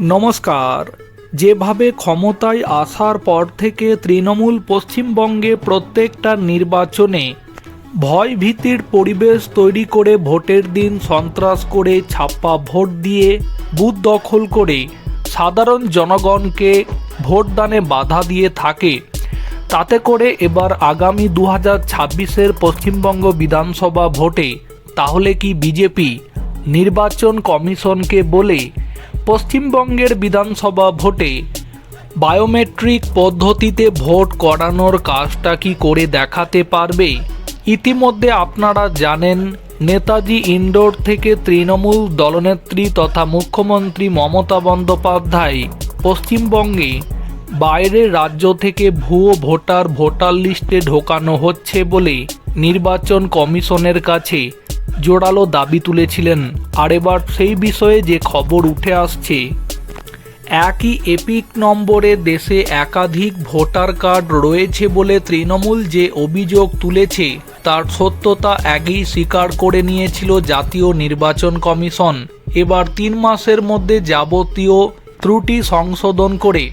নমস্কার। যেভাবে ক্ষমতায় আসার পর থেকে তৃণমূল পশ্চিমবঙ্গে প্রত্যেকটা নির্বাচনে ভয় ভীতির পরিবেশ তৈরি করে ভোটের দিন সন্ত্রাস করে ছাপ্পা ভোট দিয়ে বুথ দখল করে সাধারণ জনগণকে ভোটদানে বাধা দিয়ে থাকে। তাতে করে এবার আগামী দু হাজার ছাব্বিশের পশ্চিমবঙ্গ বিধানসভা ভোটে তাহলে কি বিজেপি নির্বাচন কমিশনকে বলে পশ্চিমবঙ্গের বিধানসভা ভোটে বায়োমেট্রিক পদ্ধতিতে ভোট করানোর কাজটা কি করে দেখাতে পারবে? ইতিমধ্যে আপনারা জানেন, নেতাজি ইন্ডোর থেকে তৃণমূল দলনেত্রী তথা মুখ্যমন্ত্রী মমতা বন্দ্যোপাধ্যায় পশ্চিমবঙ্গে বাইরের রাজ্য থেকে ভুয়ো ভোটার ভোটার লিস্টে ঢোকানো হচ্ছে বলে নির্বাচন কমিশনের কাছে জোরালো দাবি তুলেছিলেন। আর এবার সেই বিষয়ে যে খবর উঠে আসছে, একই এপিক নম্বরে দেশে একাধিক ভোটার কার্ড রয়েছে বলে তৃণমূল যে অভিযোগ তুলেছে, তার সত্যতা আগেই স্বীকার করে নিয়েছিল জাতীয় নির্বাচন কমিশন। এবার তিন মাসের মধ্যে যাবতীয় ত্রুটি সংশোধন করে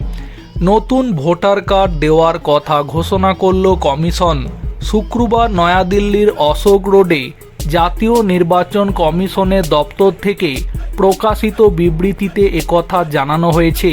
নতুন ভোটার কার্ড দেওয়ার কথা ঘোষণা করল কমিশন। শুক্রবার নয়াদিল্লির অশোক রোডে জাতীয় নির্বাচন কমিশনের দপ্তর থেকে প্রকাশিত বিবৃতিতে একথা জানানো হয়েছে।